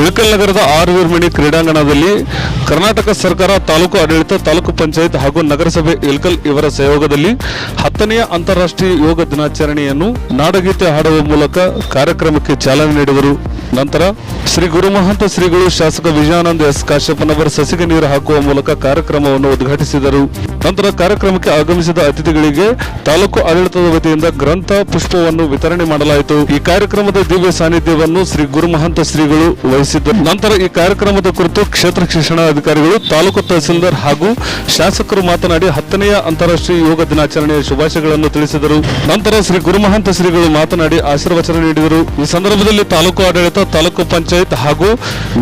ಇಳಕಲ್ ನಗರದ ಆರ್ ವೀರ್ಮಣಿ ಕ್ರೀಡಾಂಗಣದಲ್ಲಿ ಕರ್ನಾಟಕ ಸರ್ಕಾರ ತಾಲೂಕು ಆಡಳಿತ, ತಾಲೂಕು ಪಂಚಾಯತ್ ಹಾಗೂ ನಗರಸಭೆ ಇಲ್ಕಲ್ ಇವರ ಸಹಯೋಗದಲ್ಲಿ ಹತ್ತನೆಯ ಅಂತಾರಾಷ್ಟ್ರೀಯ ಯೋಗ ದಿನಾಚರಣೆಯನ್ನು ನಾಡಗೀತೆ ಹಾಡುವ ಮೂಲಕ ಕಾರ್ಯಕ್ರಮಕ್ಕೆ ಚಾಲನೆ ನೀಡುವರು ನಂತರ ಶ್ರೀ ಗುರುಮಹಂತ ಶ್ರೀಗಳು ಶಾಸಕ ವಿಜಯಾನಂದ ಎಸ್ ಕಾಶ್ಯಪ್ಪನವರ ಸಸಿಗೆ ನೀರು ಹಾಕುವ ಮೂಲಕ ಕಾರ್ಯಕ್ರಮವನ್ನು ಉದ್ಘಾಟಿಸಿದರು. ನಂತರ ಕಾರ್ಯಕ್ರಮಕ್ಕೆ ಆಗಮಿಸಿದ ಅತಿಥಿಗಳಿಗೆ ತಾಲೂಕು ಆಡಳಿತದ ವತಿಯಿಂದ ಗ್ರಂಥ ಪುಷ್ಪವನ್ನು ವಿತರಣೆ ಮಾಡಲಾಯಿತು. ಈ ಕಾರ್ಯಕ್ರಮದ ದಿವ್ಯ ಸಾನ್ನಿಧ್ಯವನ್ನು ಶ್ರೀ ಗುರುಮಹಂತ ಶ್ರೀಗಳು ವಹಿಸಿದ್ದರು. ನಂತರ ಈ ಕಾರ್ಯಕ್ರಮದ ಕುರಿತು ಕ್ಷೇತ್ರ ಶಿಕ್ಷಣಾಧಿಕಾರಿಗಳು ತಾಲೂಕು ತಹಸೀಲ್ದಾರ್ ಹಾಗೂ ಶಾಸಕರು ಮಾತನಾಡಿ ಹತ್ತನೆಯ ಅಂತಾರಾಷ್ಟ್ರೀಯ ಯೋಗ ದಿನಾಚರಣೆಯ ಶುಭಾಶಯಗಳನ್ನು ತಿಳಿಸಿದರು. ನಂತರ ಶ್ರೀ ಗುರುಮಹಂತ ಶ್ರೀಗಳು ಮಾತನಾಡಿ ಆಶೀರ್ವಚನ ನೀಡಿದರು. ಈ ಸಂದರ್ಭದಲ್ಲಿ ತಾಲೂಕು ಆಡಳಿತ, ತಾಲೂಕು ಪಂಚಾಯತ್ ಹಾಗೂ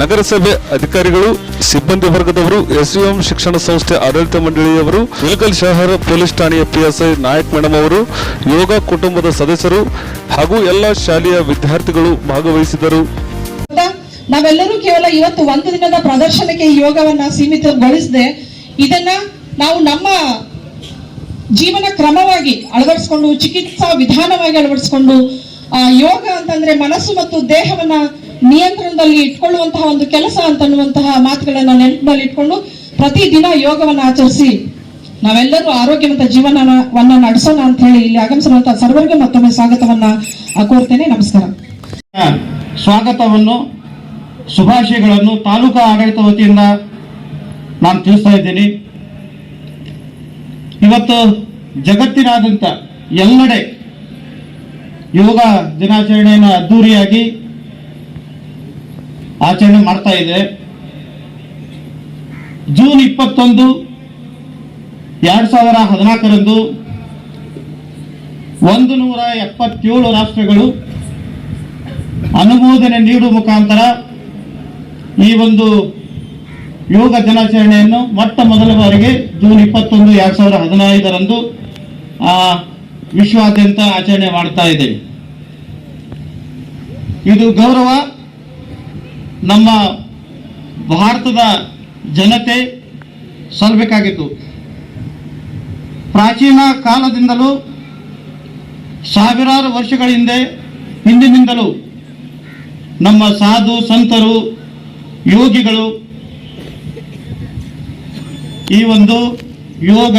ನಗರಸಭೆ ಅಧಿಕಾರಿಗಳು, ಸಿಬ್ಬಂದಿ ವರ್ಗದವರು, ಎಸ್ಯುಎಂ ಶಿಕ್ಷಣ ಸಂಸ್ಥೆ ಆಡಳಿತ ಮಂಡಳಿಯವರು ಇಳಕಲ್ ಶಹರ ಪೊಲೀಸ್ ಠಾಣೆಯ ಪಿಎಸ್ಐ ನಾಯಕ್ ಮೇಡಮ್ ಅವರು, ಯೋಗ ಕುಟುಂಬದ ಸದಸ್ಯರು ಹಾಗೂ ಎಲ್ಲ ಶಾಲೆಯ ವಿದ್ಯಾರ್ಥಿಗಳು ಭಾಗವಹಿಸಿದರು. ನಾವೆಲ್ಲರೂ ಕೇವಲ ಇವತ್ತು ಒಂದು ದಿನದ ಪ್ರದರ್ಶನಕ್ಕೆ ಈ ಯೋಗವನ್ನ ಸೀಮಿತಗೊಳಿಸದೆ, ಇದನ್ನ ನಾವು ನಮ್ಮ ಜೀವನ ಕ್ರಮವಾಗಿ ಅಳವಡಿಸ್ಕೊಂಡು, ಚಿಕಿತ್ಸಾ ವಿಧಾನವಾಗಿ ಅಳವಡಿಸ್ಕೊಂಡು ಯೋಗ ಅಂತಂದ್ರೆ ಮನಸ್ಸು ಮತ್ತು ದೇಹವನ್ನ ನಿಯಂತ್ರಣದಲ್ಲಿ ಇಟ್ಕೊಳ್ಳುವಂತಹ ಒಂದು ಕೆಲಸ ಅಂತನ್ನುವಂತಹ ಮಾತುಗಳನ್ನ ನೆನಪಿನಲ್ಲಿ ಇಟ್ಕೊಂಡು ಪ್ರತಿದಿನ ಯೋಗವನ್ನ ಆಚರಿಸಿ, ನಾವೆಲ್ಲರೂ ಆರೋಗ್ಯವಂತ ಜೀವನವನ್ನ ನಡೆಸೋಣ ಅಂತ ಹೇಳಿ ಇಲ್ಲಿ ಆಗಮಿಸಿರುವಂತಹ ಸರ್ವರಿಗೆ ಮತ್ತೊಮ್ಮೆ ಸ್ವಾಗತವನ್ನ ಕೋರ್ತೇನೆ. ನಮಸ್ಕಾರ. ಸ್ವಾಗತವನ್ನು ಶುಭಾಶಯಗಳನ್ನು ತಾಲೂಕಾ ಆಡಳಿತ ವತಿಯಿಂದ ನಾನು ತಿಳಿಸ್ತಾ ಇದ್ದೀನಿ. ಇವತ್ತು ಜಗತ್ತಿನಾದ್ಯಂತ ಎಲ್ಲೆಡೆ ಯೋಗ ದಿನಾಚರಣೆಯನ್ನು ಅದ್ದೂರಿಯಾಗಿ ಆಚರಣೆ ಮಾಡ್ತಾ ಇದೆ. ಜೂನ್ ಇಪ್ಪತ್ತೊಂದು ಎರಡು ಸಾವಿರ ಹದಿನಾಲ್ಕರಂದು ಒಂದು ನೂರ ಎಪ್ಪತ್ತೇಳು ರಾಷ್ಟ್ರಗಳು ಅನುಮೋದನೆ ನೀಡುವ ಮುಖಾಂತರ ಈ ಒಂದು ಯೋಗ ದಿನಾಚರಣೆಯನ್ನು ಮೊಟ್ಟ ಮೊದಲ ಬಾರಿಗೆ ಜೂನ್ ಇಪ್ಪತ್ತೊಂದು ಎರಡ್ ಸಾವಿರದ ಹದಿನೈದರಂದು ಆ, ವಿಶ್ವಾದ್ಯಂತ ಆಚರಣೆ ಮಾಡ್ತಾ ಇದ್ದೇವೆ. ಇದು ಗೌರವ ನಮ್ಮ ಭಾರತದ ಜನತೆ ಸಲ್ಲಬೇಕಾಗಿತ್ತು ಪ್ರಾಚೀನ ಕಾಲದಿಂದಲೂ ಸಾವಿರಾರು ವರ್ಷಗಳ ಹಿಂದೆ ಹಿಂದಿನಿಂದಲೂ ನಮ್ಮ ಸಾಧು ಸಂತರು ಯೋಗಿಗಳು. ಈ ಒಂದು ಯೋಗ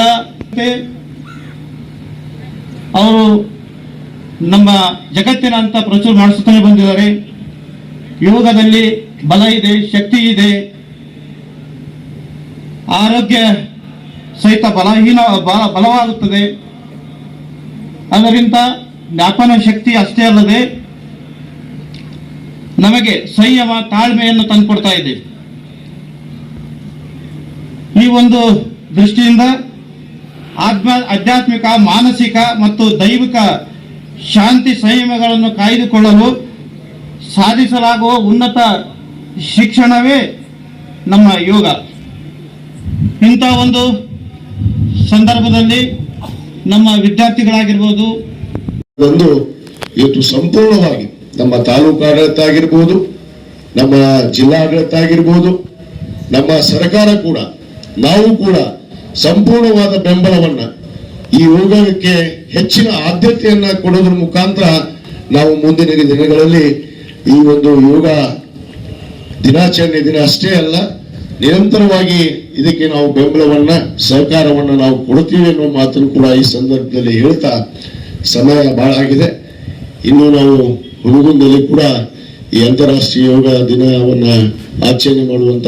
ಅವರು ನಮ್ಮ ಜಗತ್ತಿನ ಅಂತ ಪ್ರಚುರ ಮಾಡಿಸುತ್ತಲೇ ಬಂದಿದ್ದಾರೆ. ಯೋಗದಲ್ಲಿ ಬಲ ಇದೆ, ಶಕ್ತಿ ಇದೆ. ಆರೋಗ್ಯ ಸಹಿತ ಬಲಹೀನ, ಬಲ, ಬಲವಾಗುತ್ತದೆ. ಅದರಿಂದ ಜ್ಞಾಪನ ಶಕ್ತಿ ಅಷ್ಟೇ ಅಲ್ಲದೆ ನಮಗೆ ಸಂಯಮ, ತಾಳ್ಮೆಯನ್ನು ತಂದುಕೊಡ್ತಾ ಇದೆ. ಈ ಒಂದು ದೃಷ್ಟಿಯಿಂದ ಆತ್ಮ, ಆಧ್ಯಾತ್ಮಿಕ, ಮಾನಸಿಕ ಮತ್ತು ದೈವಿಕ ಶಾಂತಿ ಸಂಯಮಗಳನ್ನು ಕಾಯ್ದುಕೊಳ್ಳಲು ಸಾಧಿಸಲಾಗುವ ಉನ್ನತ ಶಿಕ್ಷಣವೇ ನಮ್ಮ ಯೋಗ. ಇಂಥ ಒಂದು ಸಂದರ್ಭದಲ್ಲಿ ನಮ್ಮ ವಿದ್ಯಾರ್ಥಿಗಳಾಗಿರ್ಬೋದು. ಒಂದು ಇವತ್ತು ಸಂಪೂರ್ಣವಾಗಿ ನಮ್ಮ ತಾಲೂಕು ಆಡಳಿತ ಆಗಿರ್ಬೋದು ನಮ್ಮ ಜಿಲ್ಲಾಡಳಿತ ಆಗಿರ್ಬೋದು ನಮ್ಮ ಸರ್ಕಾರ ಕೂಡ, ನಾವು ಕೂಡ ಸಂಪೂರ್ಣವಾದ ಬೆಂಬಲವನ್ನ ಈ ಯೋಗಕ್ಕೆ ಹೆಚ್ಚಿನ ಆದ್ಯತೆಯನ್ನ ಕೊಡೋದ್ರ ಮುಖಾಂತರ ನಾವು ಮುಂದಿನ ದಿನಗಳಲ್ಲಿ ಈ ಒಂದು ಯೋಗ ದಿನಾಚರಣೆ ದಿನ ಅಷ್ಟೇ ಅಲ್ಲ, ನಿರಂತರವಾಗಿ ಇದಕ್ಕೆ ನಾವು ಬೆಂಬಲವನ್ನ, ಸಹಕಾರವನ್ನ ನಾವು ಕೊಡ್ತೀವಿ ಅನ್ನೋ ಮಾತನ್ನು ಕೂಡ ಈ ಸಂದರ್ಭದಲ್ಲಿ ಹೇಳ್ತಾ ಸಮಯ ಬಹಳ ಆಗಿದೆ ಇನ್ನು ನಾವು ಹುಡುಗಂದಲ್ಲಿ ಕೂಡ ಈ ಅಂತಾರಾಷ್ಟ್ರೀಯ ಯೋಗ ದಿನವನ್ನು ಆಚರಣೆ ಮಾಡುವಂತ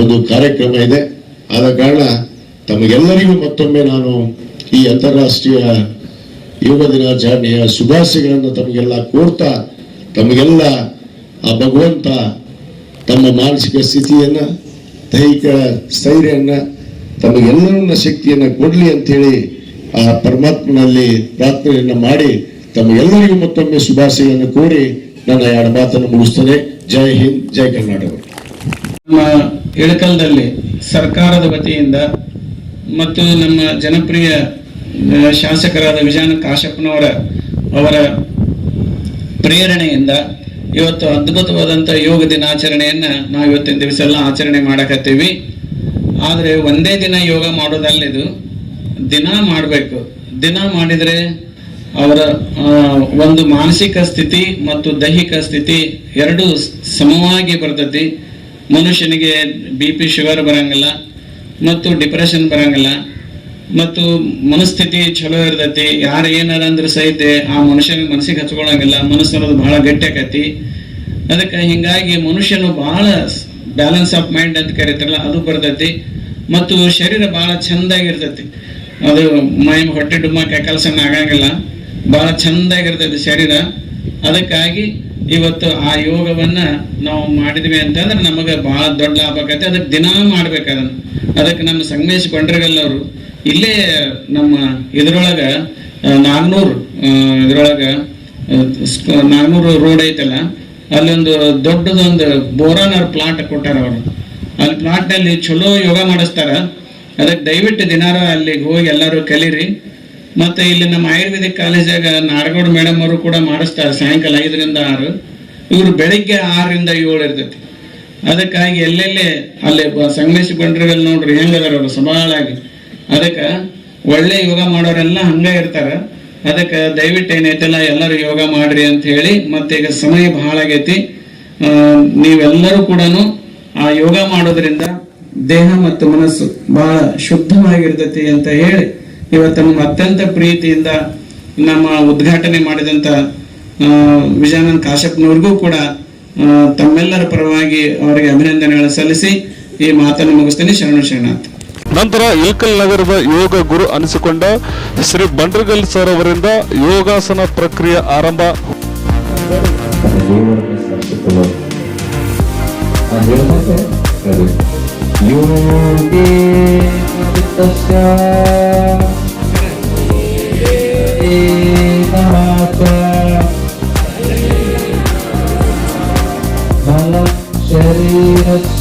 ಒಂದು ಕಾರ್ಯಕ್ರಮ ಇದೆ. ಆದ ಕಾರಣ ತಮಗೆಲ್ಲರಿಗೂ ಮತ್ತೊಮ್ಮೆ ನಾನು ಈ ಅಂತಾರಾಷ್ಟ್ರೀಯ ಯೋಗ ದಿನಾಚರಣೆಯ ಶುಭಾಶಯಗಳನ್ನು ತಮಗೆಲ್ಲ ಕೋರ್ತಾ, ತಮಗೆಲ್ಲ ಆ ಭಗವಂತ ತಮ್ಮ ಮಾನಸಿಕ ಸ್ಥಿತಿಯನ್ನ, ದೈಹಿಕ ಸ್ಥೈರ್ಯನ್ನ, ತಮಗೆಲ್ಲರನ್ನ ಶಕ್ತಿಯನ್ನ ಕೊಡಲಿ ಅಂತೇಳಿ ಆ ಪರಮಾತ್ಮನಲ್ಲಿ ಪ್ರಾರ್ಥನೆಯನ್ನ ಮಾಡಿ ತಮಗೆಲ್ಲರಿಗೂ ಮತ್ತೊಮ್ಮೆ ಶುಭಾಶಯವನ್ನು ಕೋರಿ ನನ್ನ ಎರಡು ಮಾತನ್ನು ಮುಗಿಸ್ತೇನೆ. ಜೈ ಹಿಂದ್, ಜೈ ಕರ್ನಾಟಕ. ನಮ್ಮ ಇಳಕಲ್ದಲ್ಲಿ ಸರ್ಕಾರದ ವತಿಯಿಂದ ಮತ್ತು ನಮ್ಮ ಜನಪ್ರಿಯ ಶಾಸಕರಾದ ವಿಜಯನ ಕಾಶಪ್ಪನವರ, ಅವರ ಪ್ರೇರಣೆಯಿಂದ ಇವತ್ತು ಅದ್ಭುತವಾದಂಥ ಯೋಗ ದಿನಾಚರಣೆಯನ್ನ ನಾವು ಇವತ್ತಿನ ದಿವಸ ಎಲ್ಲ ಆಚರಣೆ ಮಾಡಕತ್ತೀವಿ. ಆದರೆ ಒಂದೇ ದಿನ ಯೋಗ ಮಾಡೋದಲ್ಲಿದು, ದಿನ ಮಾಡಬೇಕು. ದಿನ ಮಾಡಿದರೆ ಅವರ ಒಂದು ಮಾನಸಿಕ ಸ್ಥಿತಿ ಮತ್ತು ದೈಹಿಕ ಸ್ಥಿತಿ ಎರಡು ಸಮವಾಗಿ ಬರ್ತೈತಿ. ಮನುಷ್ಯನಿಗೆ ಬಿ ಪಿ ಶುಗರ್ ಬರಂಗಿಲ್ಲ ಮತ್ತು ಡಿಪ್ರೆಷನ್ ಬರಂಗಿಲ್ಲ ಮತ್ತು ಮನಸ್ಥಿತಿ ಚಲೋ ಇರ್ತೈತಿ. ಯಾರು ಏನಾರ ಅಂದ್ರೆ ಸಹಿತ ಆ ಮನುಷ್ಯನಿಗೆ ಮನಸ್ಸಿಗೆ ಹಚ್ಕೊಳಂಗಿಲ್ಲ ಮನಸ್ಸು ಅನ್ನೋದು ಬಹಳ ಗಟ್ಟಿ ಆಕತಿ. ಅದಕ್ಕೆ ಹಿಂಗಾಗಿ ಮನುಷ್ಯನು ಬಹಳ ಬ್ಯಾಲೆನ್ಸ್ ಆಫ್ ಮೈಂಡ್ ಅಂತ ಕರಿತಾರಲ್ಲ, ಅದು ಬರ್ತೈತಿ. ಮತ್ತು ಶರೀರ ಬಹಳ ಚಂದಾಗಿರ್ತೈತಿ ಅದು ಮೈ ಹೊಟ್ಟೆ ಡುಮ್ಮ ಕೆಲಸನ ಆಗಂಗಿಲ್ಲ. ಬಹಳ ಚಂದಾಗಿರ್ತದೆ ಶರೀರ. ಅದಕ್ಕಾಗಿ ಇವತ್ತು ಆ ಯೋಗವನ್ನ ನಾವು ಮಾಡಿದ್ವಿ ಅಂತಂದ್ರೆ ನಮಗೆ ಬಹಳ ದೊಡ್ಡ ಲಾಭ ಆಗತ್ತೆ ಅದಕ್ಕೆ ದಿನಾ ಮಾಡ್ಬೇಕು ಅದನ್ನ. ಅದಕ್ಕೆ ನಮ್ಮ ಸಂಗಮೇಶ್ ಕೊಂಡ್ರಗಲ್ ಅವರು ಇಲ್ಲೇ ನಮ್ಮ ಇದ್ರೊಳಗ ನಾಗ್ನೂರ್ ಇದ್ರೊಳಗ ನಾಗ್ನೂರು ರೋಡ್ ಐತಲ್ಲ, ಅಲ್ಲೊಂದು ದೊಡ್ಡದೊಂದು ಬೋರಾನರ್ ಪ್ಲಾಟ್ ಕೊಟ್ಟಾರ ಅವರು. ಅಲ್ಲಿ ಪ್ಲಾಟ್ನಲ್ಲಿ ಚಲೋ ಯೋಗ ಮಾಡಿಸ್ತಾರ. ಅದಕ್ಕೆ ದಯವಿಟ್ಟು ದಿನಾರ ಅಲ್ಲಿಗೆ ಹೋಗಿ ಎಲ್ಲರೂ ಕಲೀರಿ. ಮತ್ತೆ ಇಲ್ಲಿ ನಮ್ಮ ಆಯುರ್ವೇದಿಕ್ ಕಾಲೇಜಾಗ ನಾರಗೌಡ ಮೇಡಮ್ ಅವರು ಕೂಡ ಮಾಡಿಸ್ತಾರೆ, ಸಾಯಂಕಾಲ ಐದರಿಂದ ಆರು. ಇವರು ಬೆಳಿಗ್ಗೆ ಆರರಿಂದ ಏಳು ಇರ್ತೈತಿ. ಅದಕ್ಕಾಗಿ ಎಲ್ಲೆಲ್ಲಿ ಅಲ್ಲಿ ಸಂಗಮೇಶ್ ಬಂಡ್ರಿಗಲ್ ನೋಡ್ರಿ, ಹೆಂಗದಾರ ಅವರು ಸಬಾಳಾಗಿ. ಅದಕ್ಕೆ ಒಳ್ಳೆ ಯೋಗ ಮಾಡೋರೆಲ್ಲ ಹಂಗೆ ಇರ್ತಾರ. ಅದಕ್ಕೆ ದಯವಿಟ್ಟು ಏನೈತಲ್ಲ, ಎಲ್ಲರೂ ಯೋಗ ಮಾಡ್ರಿ ಅಂತ ಹೇಳಿ ಮತ್ತೆ ಈಗ ಸಮಯ ಬಹಳ ಆಗೈತಿ. ನೀವೆಲ್ಲರೂ ಕೂಡ ಆ ಯೋಗ ಮಾಡೋದ್ರಿಂದ ದೇಹ ಮತ್ತು ಮನಸ್ಸು ಬಹಳ ಶುದ್ಧವಾಗಿರ್ತೈತಿ ಅಂತ ಹೇಳಿ ಇವತ್ತು ನಮ್ಮ ಅತ್ಯಂತ ಪ್ರೀತಿಯಿಂದ ನಮ್ಮ ಉದ್ಘಾಟನೆ ಮಾಡಿದಂತ ಆ, ವಿಜಯಾನಂದ್ ಕಾಶ್ಯಪ್ನವ್ರಿಗೂ ಕೂಡ ತಮ್ಮೆಲ್ಲರ ಪರವಾಗಿ ಅವರಿಗೆ ಅಭಿನಂದನೆಗಳನ್ನು ಸಲ್ಲಿಸಿ ಈ ಮಾತನ್ನು ಮುಗಿಸ್ತೇನೆ. ಶರಣು ಶರಣಾಥ್ ನಂತರ ಇಲ್ಕಲ್ ನಗರದ ಯೋಗ ಗುರು ಅನಿಸಿಕೊಂಡ ಶ್ರೀ ಬಂಡ್ರಗಲ್ ಸರ್ ಅವರಿಂದ ಯೋಗಾಸನ ಪ್ರಕ್ರಿಯೆ ಆರಂಭ. ಯೋಗೇ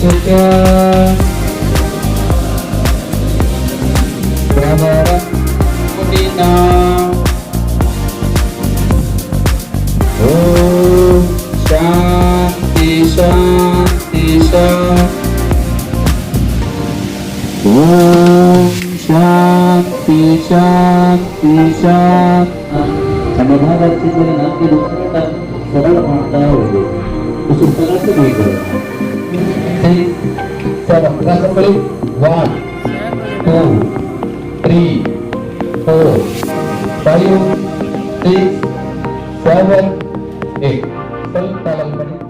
ಶರೀರಸ್ಯ ಚ ಪ್ರವರಂ ಮುನಿನಾ ಓಂ ಶಾಂತಿ ಶಾಂತಿ ಶಾಂತಿ ಓಂ ಶಾಂತಿ ಶಾಂತಿ ಶಾಂತಿ ಸಮಭಾಗ ಚಿಂತನೆ ನನಗೆ ಉಸಿರಾಟ ಸರಳ ಮಾಡ್ತಾ ಹೋಗಿ ಉಸಿರು ಬೇಕು sir seven. Assembly one, two, three, four, five, six, seven, eight. Full column.